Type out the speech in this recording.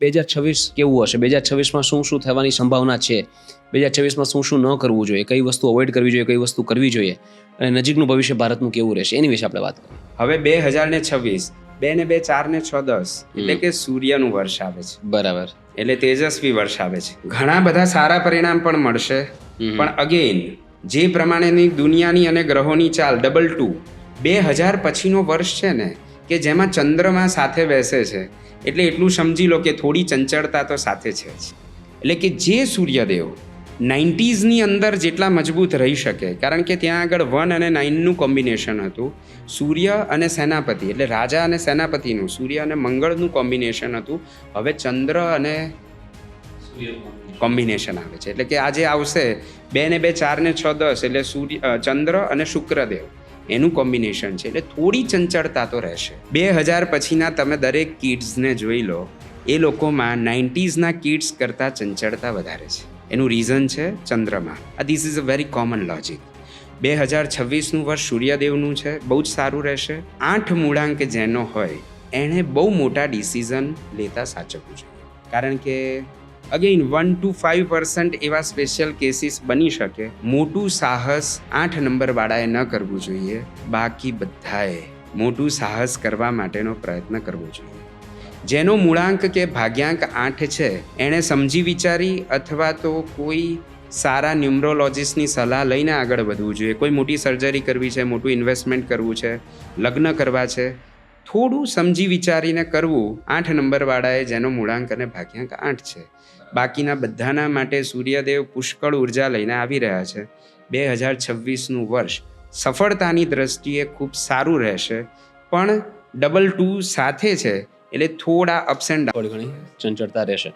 બે હજાર છવ્વીસ કેવું હશે? બે હજાર છવ્વીસમાં શું શું થવાની સંભાવના છે? બે હજાર છવ્વીસમાં શું શું ન કરવું જોઈએ? કઈ વસ્તુ અવોઇડ કરવી જોઈએ? કઈ વસ્તુ કરવી જોઈએ? અને નજીકનું ભવિષ્ય ભારતનું કેવું રહેશે? એની વિશે આપણે વાત કરીએ. હવે બે હજાર ને છવ્વીસ બે ને બે ચાર ને છ દસ એટલે કે સૂર્યનું વર્ષ આવે છે. બરાબર. એટલે તેજસ્વી વર્ષ આવે છે. ઘણા બધા સારા પરિણામ પણ મળશે. પણ અગેન જે પ્રમાણેની દુનિયાની અને ગ્રહોની ચાલ ડબલ ટુ બે હજાર પછીનો વર્ષ છે ને કે જેમાં ચંદ્રમા સાથે બેસે છે. એટલે એટલું સમજી લો કે થોડી ચંચળતા તો સાથે છે જ. એટલે કે જે સૂર્યદેવ નાઇન્ટીઝની અંદર જેટલા મજબૂત રહી શકે, કારણ કે ત્યાં આગળ વન અને નાઇનનું કોમ્બિનેશન હતું, સૂર્ય અને સેનાપતિ, એટલે રાજા અને સેનાપતિનું, સૂર્ય અને મંગળનું કોમ્બિનેશન હતું, હવે ચંદ્ર અને કોમ્બિનેશન આવે છે. એટલે કે આજે આવશે બે ને બે ચાર ને છ, દસ, એટલે સૂર્ય ચંદ્ર અને શુક્રદેવ. એનું કોમ્બિનેશન છે. એટલે થોડી ચંચળતા તો રહેશે. બે હજાર પછીના તમે દરેક કિડ્સને જોઈ લો, એ લોકોમાં નાઇન્ટીઝના કિડ્સ કરતાં ચંચળતા વધારે છે. એનું રીઝન છે ચંદ્રમાં. આ this is a very common logic બે હજાર છવ્વીસનું વર્ષ સૂર્યદેવનું છે, બહુ જ સારું રહેશે. આઠ મૂળાંક જેનો હોય, એણે બહુ મોટા ડિસિઝન લેતા સાચવવું જોઈએ. કારણ કે again one two five percent એવા સ્પેશિયલ કેસીસ બની શકે. મોટું સાહસ આઠ નંબરવાળાએ ન કરવું જોઈએ. બાકી બધાએ મોટું સાહસ કરવા માટેનો પ્રયત્ન કરવો જોઈએ. જેનો મૂળાંક કે ભાગ્યાંક આઠ છે, એણે સમજી વિચારી અથવા તો કોઈ સારા ન્યુમરોલોજીસ્ટની સલાહ લઈને આગળ વધવું જોઈએ. કોઈ મોટી સર્જરી કરવી છે, મોટું ઇન્વેસ્ટમેન્ટ કરવું છે, લગ્ન કરવા છે થોડું સમજી વિચારીને કરવું આઠ નંબરવાળાએ જેનો મૂળાંક અને ભાગ્યાંક આઠ છે. બાકીના બધાના માટે સૂર્યદેવ પુષ્કળ ઊર્જા લઈને આવી રહ્યા છે. બે હજાર છવ્વીસનું વર્ષ સફળતાની દ્રષ્ટિએ ખૂબ સારું રહેશે, પણ ડબલ ટુ સાથે છે, એટલે થોડા અપ્સ એન્ડ ડાઉન ઘણી ચંચળતા રહેશે.